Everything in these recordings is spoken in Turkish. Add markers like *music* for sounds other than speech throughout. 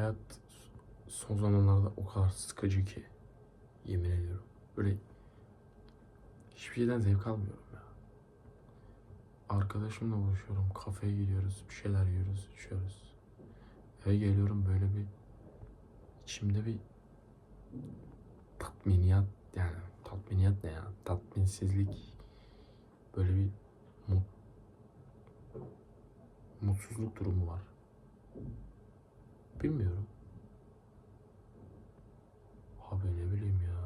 hayat son zamanlarda o kadar sıkıcı ki yemin ediyorum. Böyle hiçbir şeyden zevk almıyorum ya. Arkadaşımla buluşuyorum, kafeye gidiyoruz, bir şeyler yiyoruz, içiyoruz. Eve geliyorum böyle bir içimde bir tatminiyat yani tatminiyat ne ya? Tatminsizlik böyle bir mut, mutsuzluk durumu var. Bilmiyorum. Abi ne bileyim ya.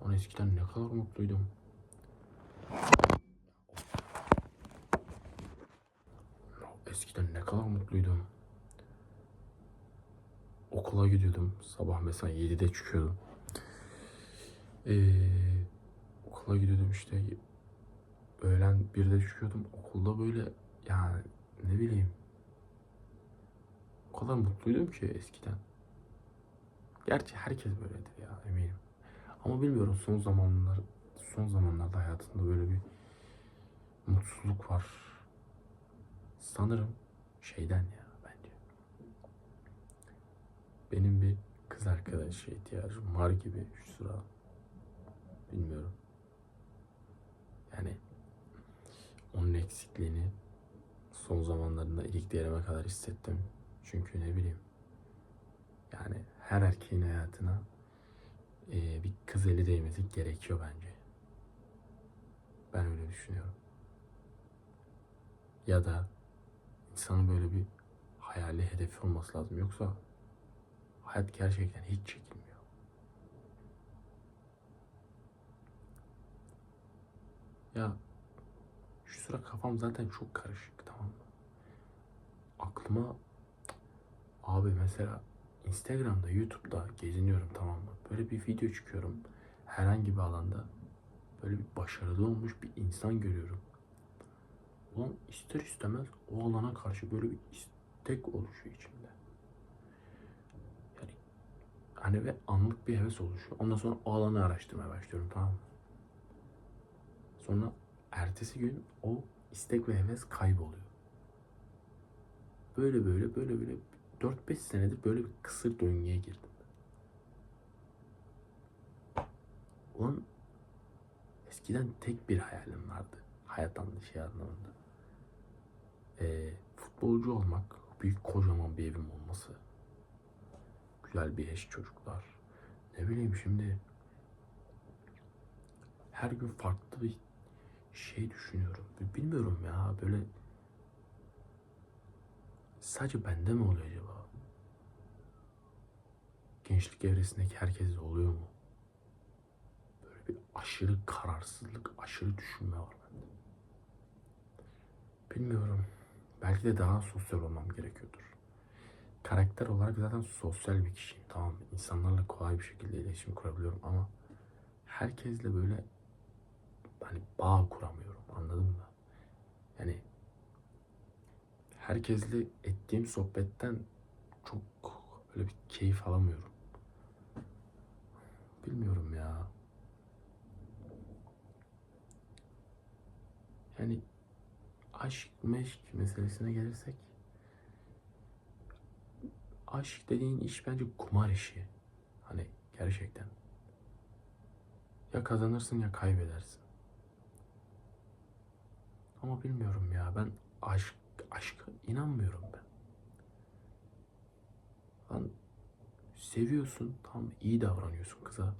Onu eskiden ne kadar mutluydum. Eskiden ne kadar mutluydum. Okula gidiyordum. Sabah mesela 7'de çıkıyordum. Ee, okula gidiyordum işte. Öğlen 1'de çıkıyordum. Okulda böyle yani ne bileyim. Kadar mutluydum ki eskiden. Gerçi herkes böyledir ya eminim. Ama bilmiyorum son zamanlar son zamanlarda hayatında böyle bir mutsuzluk var. Sanırım şeyden ya bence. Benim bir kız arkadaşa ihtiyacım var gibi şu sıra. Bilmiyorum. Yani onun eksikliğini son zamanlarında iliklerime kadar hissettim. Çünkü ne bileyim yani her erkeğin hayatına eee, bir kız eli değmesi gerekiyor bence. Ben öyle düşünüyorum. Ya da insanın böyle bir hayali hedefi olması lazım. Yoksa hayat gerçekten hiç çekilmiyor. Ya şu sıra kafam zaten çok karışık tamam mı? Aklıma abi mesela Instagram'da, YouTube'da geziniyorum tamam mı? Böyle bir video çıkıyorum. Herhangi bir alanda böyle bir başarılı olmuş bir insan görüyorum. Ulan ister istemez o alana karşı böyle bir istek oluşuyor içimde. Yani hani ve anlık bir heves oluşuyor. Ondan sonra o alanı araştırmaya başlıyorum tamam mı? Sonra ertesi gün o istek ve heves kayboluyor. Böyle böyle böyle böyle 4-5 senedir böyle bir kısır döngüye girdim. Ulan eskiden tek bir hayalim vardı. Hayat anlamında şey anlamında. Ee, futbolcu olmak, büyük kocaman bir evim olması. Güzel bir eş çocuklar. Ne bileyim şimdi her gün farklı bir şey düşünüyorum. Bilmiyorum ya böyle sadece bende mi oluyor acaba? Gençlik evresindeki herkeste oluyor mu? Böyle bir aşırı kararsızlık, aşırı düşünme var bende. Bilmiyorum. Belki de daha sosyal olmam gerekiyordur. Karakter olarak zaten sosyal bir kişiyim. Tamam? İnsanlarla kolay bir şekilde iletişim kurabiliyorum ama herkesle böyle hani bağ kuramıyorum. Anladın mı? Yani herkesle ettiğim sohbetten çok böyle bir keyif alamıyorum. Bilmiyorum ya. Yani aşk meşk meselesine gelirsek aşk dediğin iş bence kumar işi. Hani gerçekten. Ya kazanırsın ya kaybedersin. Ama bilmiyorum ya ben aşk aşka inanmıyorum ben. Lan seviyorsun tam iyi davranıyorsun kıza.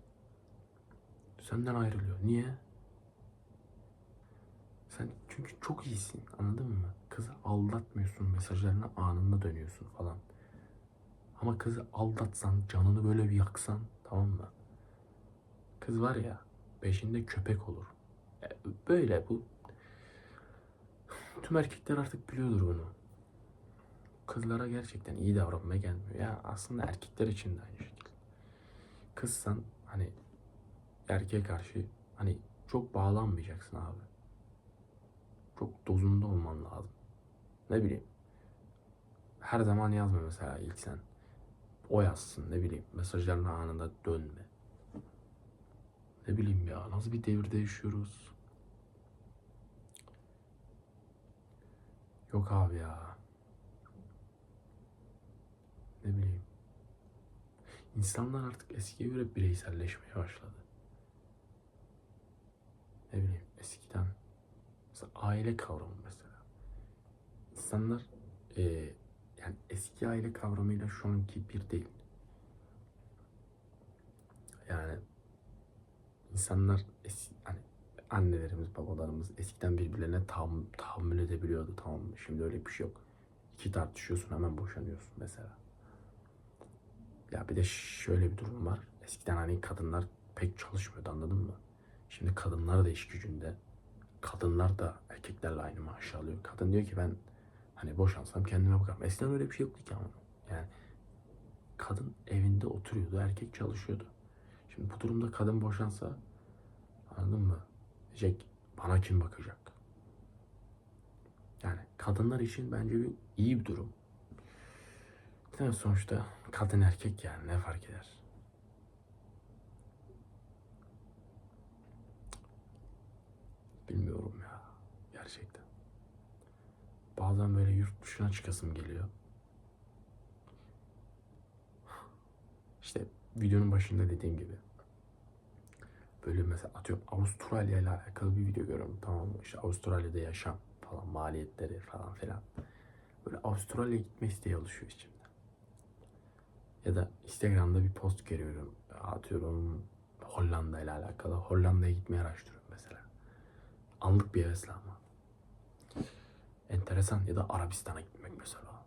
Senden ayrılıyor. Niye? Sen çünkü çok iyisin anladın mı? Kızı aldatmıyorsun mesajlarına anında dönüyorsun falan. Ama kızı aldatsan canını böyle bir yaksan tamam mı? Kız var ya peşinde köpek olur. E, Böyle bu Tüm erkekler artık biliyordur bunu. Kızlara gerçekten iyi davranmaya gelmiyor. Ya aslında erkekler için de aynı şekilde. Kızsan hani erkeğe karşı hani çok bağlanmayacaksın abi. Çok dozunda olman lazım. Ne bileyim. Her zaman yazma mesela ilk sen. O yazsın ne bileyim. Mesajlarına anında dönme. Ne bileyim ya nasıl bir devirde yaşıyoruz. Yok abi ya. ne bileyim. İnsanlar artık eskiye göre bireyselleşmeye başladı. Ne bileyim eskiden mesela aile kavramı mesela. İnsanlar eee, yani eski aile kavramıyla şu anki bir değil. Yani insanlar eski, hani annelerimiz, babalarımız eskiden birbirlerine tahammül, tahammül edebiliyordu tamam? Şimdi öyle bir şey yok. İki tartışıyorsun hemen boşanıyorsun mesela. Ya bir de şöyle bir durum var. Eskiden hani kadınlar pek çalışmıyordu anladın mı? Şimdi kadınlar da iş gücünde. Kadınlar da erkeklerle aynı maaşı alıyor. Kadın diyor ki ben hani boşansam kendime bakarım. Eskiden öyle bir şey yoktu ki ama. Yani kadın evinde oturuyordu, erkek çalışıyordu. Şimdi bu durumda kadın boşansa? Diyecek bana kim bakacak? Yani kadınlar için bence bir iyi bir durum. Mi? Sonuçta kadın erkek yani ne fark eder? Bilmiyorum ya gerçekten. Bazen böyle yurt dışına çıkasım geliyor. İşte videonun başında dediğim gibi. Böyle mesela atıyorum Avustralya ile alakalı bir video görüyorum tamam mı? İşte Avustralya'da yaşam falan maliyetleri falan filan. Böyle Avustralya'ya gitme isteği oluşuyor içimde. Ya da Instagram'da bir post görüyorum. Atıyorum Hollanda ile alakalı. Hollanda'ya gitmeyi araştırıyorum mesela. Anlık bir hevesle ama. Enteresan ya da Arabistan'a gitmek mesela.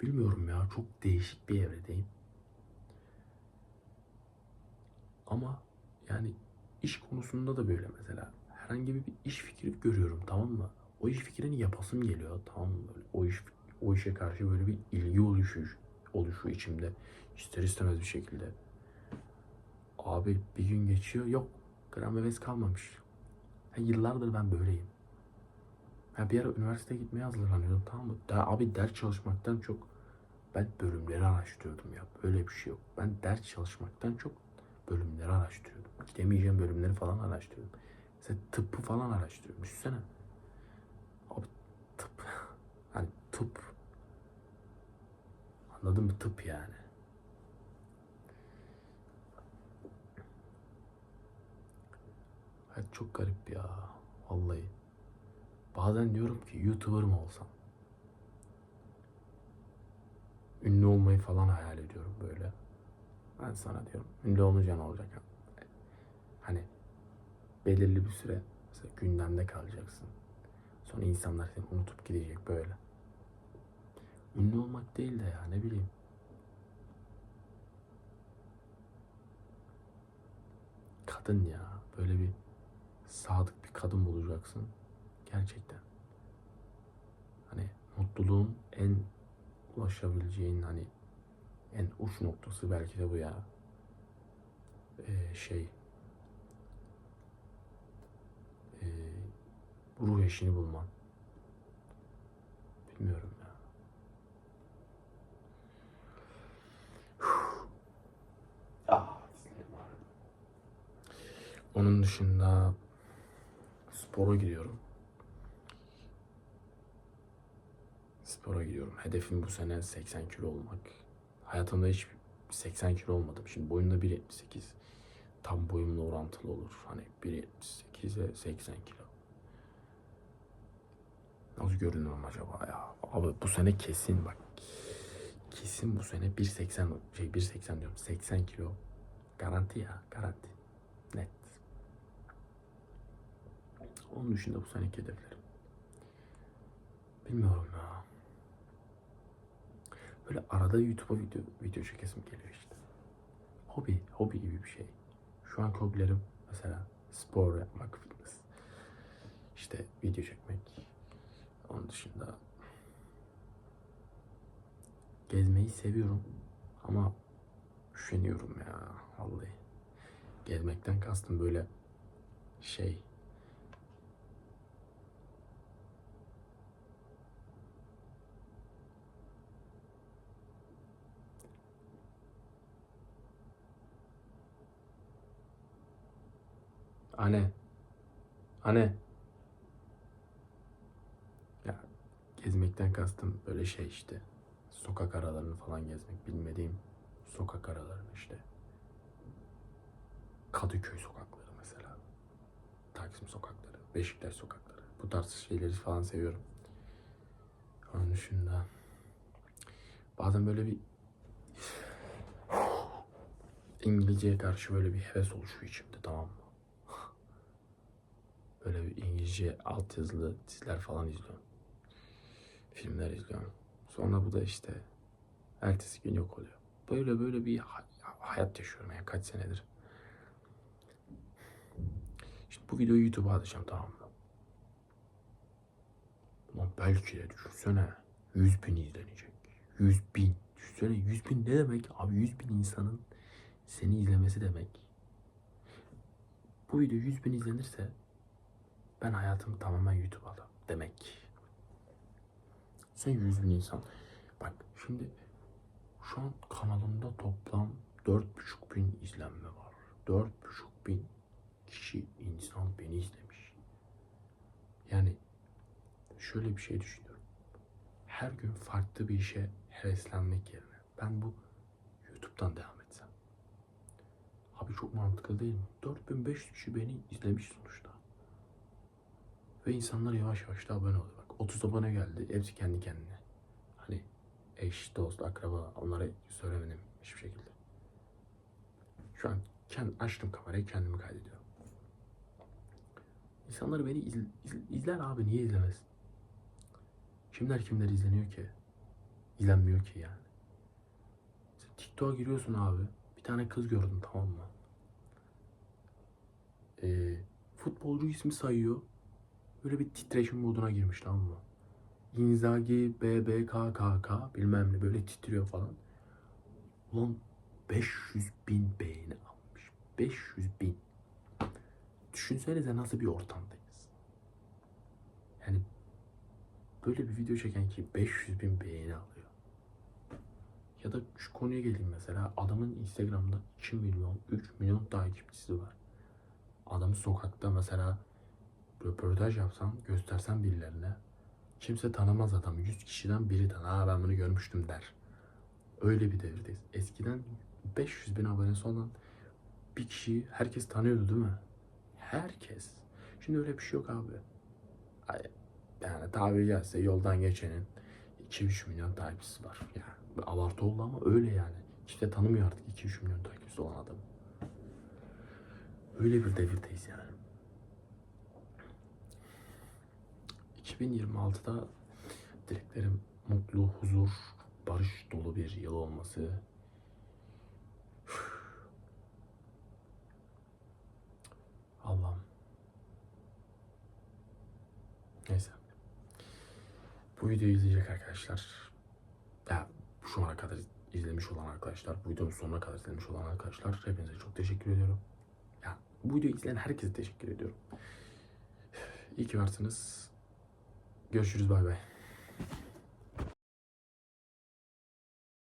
Bilmiyorum ya çok değişik bir evredeyim. Ama yani iş konusunda da böyle mesela. Herhangi bir iş fikri görüyorum tamam mı? O iş fikrini yapasım geliyor tamam mı? Böyle o iş o işe karşı böyle bir ilgi oluşuyor, oluşuyor içimde. İster istemez bir şekilde. Abi bir gün geçiyor yok gram heves kalmamış. Ha, yıllardır ben böyleyim. Ha, bir ara üniversiteye gitmeye hazırlanıyordum tamam mı? Da, abi ders çalışmaktan çok ben bölümleri araştırıyordum ya. Böyle bir şey yok. Ben ders çalışmaktan çok bölümleri araştırıyordum. Gidemeyeceğim bölümleri falan araştırıyordum. Mesela tıbbı falan araştırıyorum. Düşünsene. Abi tıp. *laughs* Hani tıp. Anladın mı? Tıp yani. Hayat çok garip ya. Vallahi. Bazen diyorum ki YouTuber mı olsam? Ünlü olmayı falan hayal ediyorum böyle. Ben sana diyorum. Ünlü olunca ne olacak? Hani belirli bir süre mesela gündemde kalacaksın. Sonra insanlar seni unutup gidecek böyle. Ünlü olmak değil de ya ne bileyim. Kadın ya böyle bir sadık bir kadın bulacaksın. Gerçekten. Hani mutluluğun en ulaşabileceğin hani en uç noktası belki de bu ya. Ee, şey ee, ruh eşini bulman. Bilmiyorum ya. Ah. Onun dışında spora gidiyorum. Spora gidiyorum. Hedefim bu sene 80 kilo olmak. Hayatımda hiç 80 kilo olmadım. Şimdi boyum da 1.78. Tam boyumla orantılı olur. Hani 1.78'e 80 kilo. Nasıl görünüyorum acaba ya? Abi bu sene kesin bak. Kesin bu sene 1.80 şey 1.80 diyorum. 80 kilo. Garanti ya. Garanti. Net. Onun dışında bu seneki hedeflerim. Bilmiyorum ya. Böyle arada YouTube'a video, video çekesim geliyor işte. Hobi, hobi gibi bir şey. Şu an hobilerim mesela spor yapmak, fitness. İşte video çekmek. Onun dışında gezmeyi seviyorum ama üşeniyorum ya vallahi. Gezmekten kastım böyle şey Anne. Anne. Ya gezmekten kastım böyle şey işte. Sokak aralarını falan gezmek. Bilmediğim sokak aralarını işte. Kadıköy sokakları mesela. Taksim sokakları, Beşiktaş sokakları. Bu tarz şeyleri falan seviyorum. Onun dışında bazen böyle bir *sighs* İngilizceye karşı böyle bir heves oluşuyor içimde tamam mı? Böyle bir İngilizce altyazılı diziler falan izliyorum. Filmler izliyorum. Sonra bu da işte ertesi gün yok oluyor. Böyle böyle bir hay- hayat yaşıyorum yani kaç senedir. Şimdi bu videoyu YouTube'a atacağım tamam mı? Ulan belki de düşünsene 100 bin izlenecek. 100 bin. Düşünsene 100 bin ne demek? Abi 100 bin insanın seni izlemesi demek. Bu video 100 bin izlenirse ben hayatımı tamamen YouTube'a aldım demek. Sen 100 bin insan. Bak şimdi şu an kanalımda toplam 4,5 bin izlenme var. 4,5 bin kişi insan beni izlemiş. Yani şöyle bir şey düşünüyorum. Her gün farklı bir işe heveslenmek yerine ben bu YouTube'dan devam etsem. Abi çok mantıklı değil mi? 4500 kişi beni izlemiş sonuçta. Ve insanlar yavaş yavaş da abone oluyor. Bak 30 abone geldi. Hepsi kendi kendine. Hani eş, dost, akraba onlara söylemedim hiçbir şekilde. Şu an kend, açtım kamerayı kendimi kaydediyorum. İnsanlar beni izl- izl- izler abi niye izlemez? Kimler kimler izleniyor ki? İzlenmiyor ki yani. Sen TikTok'a giriyorsun abi. Bir tane kız gördüm tamam mı? Ee, futbolcu ismi sayıyor. Böyle bir titreşim moduna girmiş tamam mı? Inzaghi, BBKKK bilmem ne böyle titriyor falan. Ulan 500 bin beğeni almış. 500 bin. Düşünsenize nasıl bir ortamdayız. Yani böyle bir video çeken ki 500 bin beğeni alıyor. Ya da şu konuya geleyim mesela. Adamın Instagram'da 2 milyon, 3 milyon takipçisi var. Adamı sokakta mesela röportaj yapsam, göstersem birilerine kimse tanımaz adamı. 100 kişiden biri tanır. Aa ben bunu görmüştüm der. Öyle bir devirdeyiz. Eskiden 500 bin abonesi olan bir kişiyi herkes tanıyordu değil mi? Herkes. Şimdi öyle bir şey yok abi. Yani tabiri caizse yoldan geçenin 2-3 milyon takipçisi var. Yani abartı oldu ama öyle yani. Kimse tanımıyor artık 2-3 milyon takipçisi olan adamı. Öyle bir devirdeyiz yani. 2026'da dileklerim mutlu, huzur, barış dolu bir yıl olması. *sighs* Allah'ım. Neyse. Bu videoyu izleyecek arkadaşlar. Ya şu ana kadar izlemiş olan arkadaşlar, bu videonun sonuna kadar izlemiş olan arkadaşlar hepinize çok teşekkür ediyorum. Ya bu videoyu izleyen herkese teşekkür ediyorum. *sighs* İyi ki varsınız. Görüşürüz bay bay.